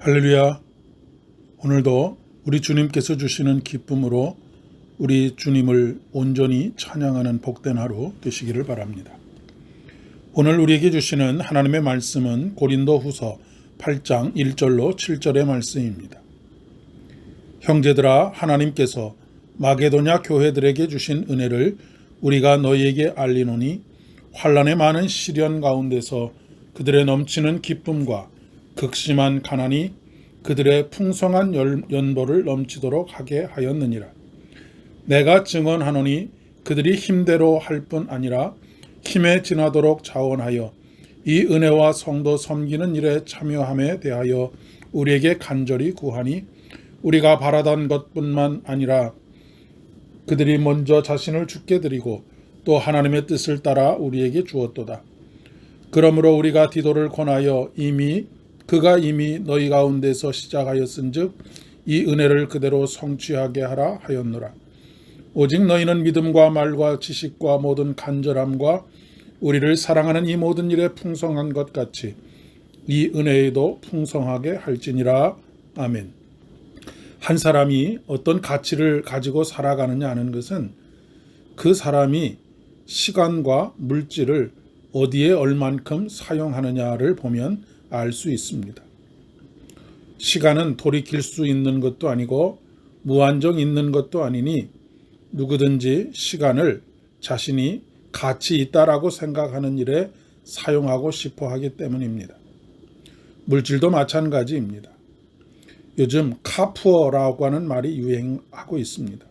할렐루야. 오늘도 우리 주님께서 주시는 기쁨으로 우리 주님을 온전히 찬양하는 복된 하루 되시기를 바랍니다. 오늘 우리에게 주시는 하나님의 말씀은 고린도 후서 8장 1절로 7절의 말씀입니다. 형제들아 하나님께서 마게도냐 교회들에게 주신 은혜를 우리가 너희에게 알리노니 환란의 많은 시련 가운데서 그들의 넘치는 기쁨과 극심한 가난이 그들의 풍성한 연보를 넘치도록 하게 하였느니라. 내가 증언하노니 그들이 힘대로 할 뿐 아니라 힘에 지나도록 자원하여 이 은혜와 성도 섬기는 일에 참여함에 대하여 우리에게 간절히 구하니 우리가 바라던 것뿐만 아니라 그들이 먼저 자신을 죽게 드리고 또 하나님의 뜻을 따라 우리에게 주었도다. 그러므로 우리가 디도를 권하여 이미 그가 이미 너희 가운데서 시작하였은즉 이 은혜를 그대로 성취하게 하라 하였노라. 오직 너희는 믿음과 말과 지식과 모든 간절함과 우리를 사랑하는 이 모든 일에 풍성한 것 같이 이 은혜에도 풍성하게 할지니라. 아멘. 한 사람이 어떤 가치를 가지고 살아가느냐 하는 것은 그 사람이 시간과 물질을 어디에 얼만큼 사용하느냐를 보면 알 수 있습니다. 시간은 돌이킬 수 있는 것도 아니고 무한정 있는 것도 아니니 누구든지 시간을 자신이 가치 있다라고 생각하는 일에 사용하고 싶어 하기 때문입니다. 물질도 마찬가지입니다. 요즘 카푸어라고 하는 말이 유행하고 있습니다.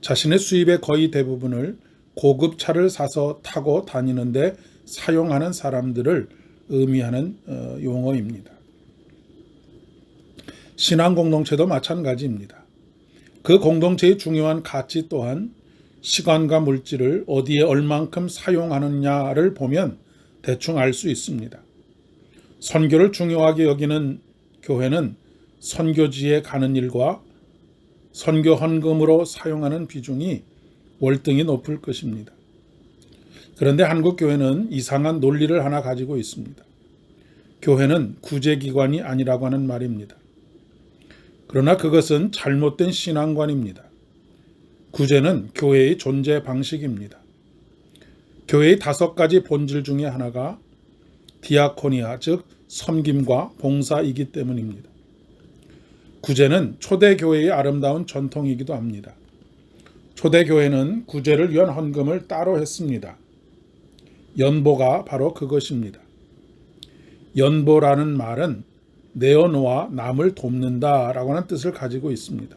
자신의 수입의 거의 대부분을 고급 차를 사서 타고 다니는데 사용하는 사람들을 의미하는 어, 용어입니다. 신앙 공동체도 마찬가지입니다. 그 공동체의 중요한 가치 또한 시간과 물질을 어디에 얼만큼 사용하느냐를 보면 대충 알 수 있습니다. 선교를 중요하게 여기는 교회는 선교지에 가는 일과 선교 헌금으로 사용하는 비중이 월등히 높을 것입니다. 그런데 한국 교회는 이상한 논리를 하나 가지고 있습니다. 교회는 구제기관이 아니라고 하는 말입니다. 그러나 그것은 잘못된 신앙관입니다. 구제는 교회의 존재 방식입니다. 교회의 다섯 가지 본질 중에 하나가 디아코니아, 즉 섬김과 봉사이기 때문입니다. 구제는 초대교회의 아름다운 전통이기도 합니다. 초대교회는 구제를 위한 헌금을 따로 했습니다. 연보가 바로 그것입니다. 연보라는 말은 내어놓아 남을 돕는다 라고 하는 뜻을 가지고 있습니다.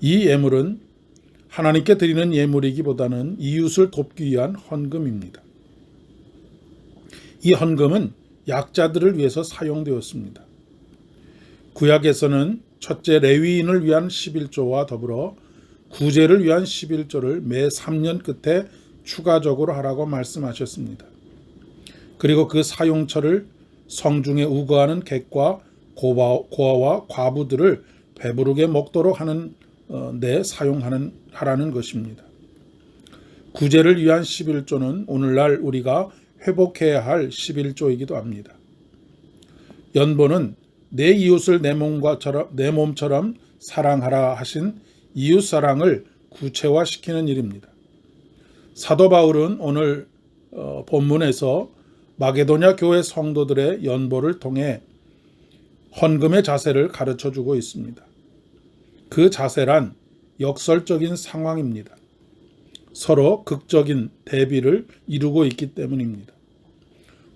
이 예물은 하나님께 드리는 예물이기보다는 이웃을 돕기 위한 헌금입니다. 이 헌금은 약자들을 위해서 사용되었습니다. 구약에서는 첫째 레위인을 위한 11조와 더불어 구제를 위한 11조를 매 3년 끝에 추가적으로 하라고 말씀하셨습니다. 그리고 그 사용처를 성중에 우거하는 객과 고아와 과부들을 배부르게 먹도록 하는 데 어, 사용하는 하라는 것입니다. 구제를 위한 11조는 오늘날 우리가 회복해야 할 11조이기도 합니다. 연보는 내 이웃을 내 몸과처럼 내 몸처럼 사랑하라 하신 이웃 사랑을 구체화시키는 일입니다. 사도 바울은 오늘 어, 본문에서 마게도냐 교회 성도들의 연보를 통해 헌금의 자세를 가르쳐 주고 있습니다. 그 자세란 역설적인 상황입니다. 서로 극적인 대비를 이루고 있기 때문입니다.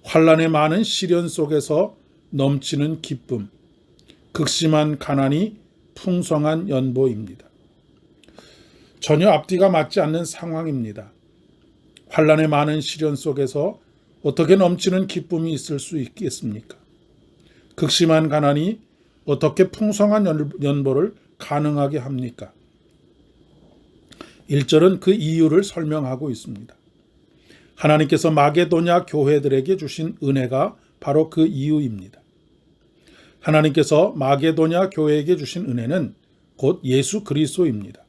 환란의 많은 시련 속에서 넘치는 기쁨, 극심한 가난이 풍성한 연보입니다. 전혀 앞뒤가 맞지 않는 상황입니다. 환란의 많은 시련 속에서 어떻게 넘치는 기쁨이 있을 수 있겠습니까? 극심한 가난이 어떻게 풍성한 연보를 가능하게 합니까? 1절은 그 이유를 설명하고 있습니다. 하나님께서 마게도냐 교회들에게 주신 은혜가 바로 그 이유입니다. 하나님께서 마게도냐 교회에게 주신 은혜는 곧 예수 그리스도입니다.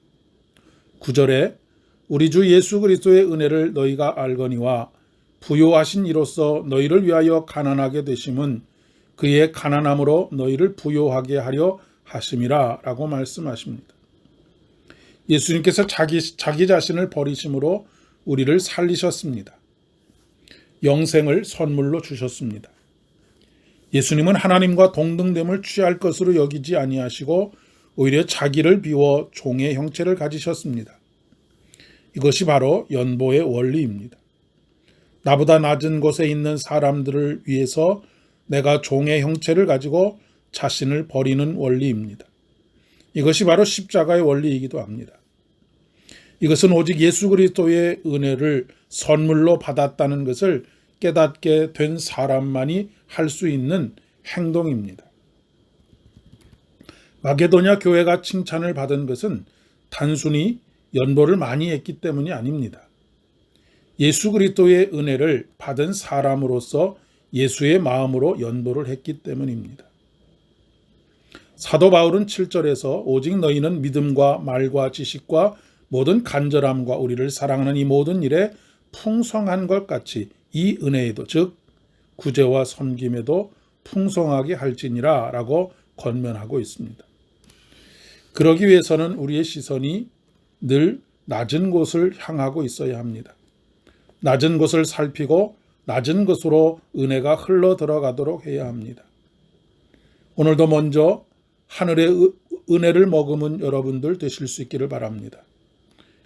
9절에 우리 주 예수 그리스도의 은혜를 너희가 알거니와 부요하신 이로써 너희를 위하여 가난하게 되심은 그의 가난함으로 너희를 부요하게 하려 하심이라라고 말씀하십니다. 예수님께서 자기 자기 자신을 버리심으로 우리를 살리셨습니다. 영생을 선물로 주셨습니다. 예수님은 하나님과 동등됨을 취할 것으로 여기지 아니하시고 오히려 자기를 비워 종의 형체를 가지셨습니다. 이것이 바로 연보의 원리입니다. 나보다 낮은 곳에 있는 사람들을 위해서 내가 종의 형체를 가지고 자신을 버리는 원리입니다. 이것이 바로 십자가의 원리이기도 합니다. 이것은 오직 예수 그리스도의 은혜를 선물로 받았다는 것을 깨닫게 된 사람만이 할 수 있는 행동입니다. 마게도냐 교회가 칭찬을 받은 것은 단순히 연보를 많이 했기 때문이 아닙니다. 예수 그리스도의 은혜를 받은 사람으로서 예수의 마음으로 연보를 했기 때문입니다. 사도 바울은 7절에서 오직 너희는 믿음과 말과 지식과 모든 간절함과 우리를 사랑하는 이 모든 일에 풍성한 것 같이 이 은혜에도 즉 구제와 섬김에도 풍성하게 할지니라 라고 권면하고 있습니다. 그러기 위해서는 우리의 시선이 늘 낮은 곳을 향하고 있어야 합니다. 낮은 곳을 살피고 낮은 것으로 은혜가 흘러 들어가도록 해야 합니다. 오늘도 먼저 하늘의 은혜를 머금은 여러분들 되실 수 있기를 바랍니다.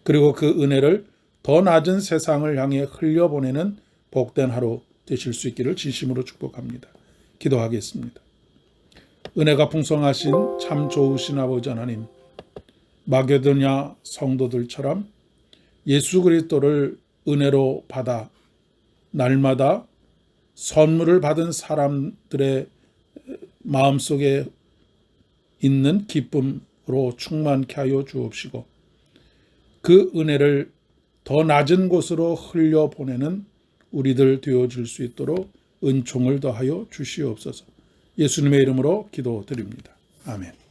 그리고 그 은혜를 더 낮은 세상을 향해 흘려보내는 복된 하루 되실 수 있기를 진심으로 축복합니다. 기도하겠습니다. 은혜가 풍성하신 참 좋으신 아버지 하나님, 마게도냐 성도들처럼 예수 그리스도를 은혜로 받아 날마다 선물을 받은 사람들의 마음속에 있는 기쁨으로 충만케 하여 주옵시고 그 은혜를 더 낮은 곳으로 흘려 보내는 우리들 되어 줄 수 있도록 은총을 더하여 주시옵소서. 예수님의 이름으로 기도드립니다. 아멘.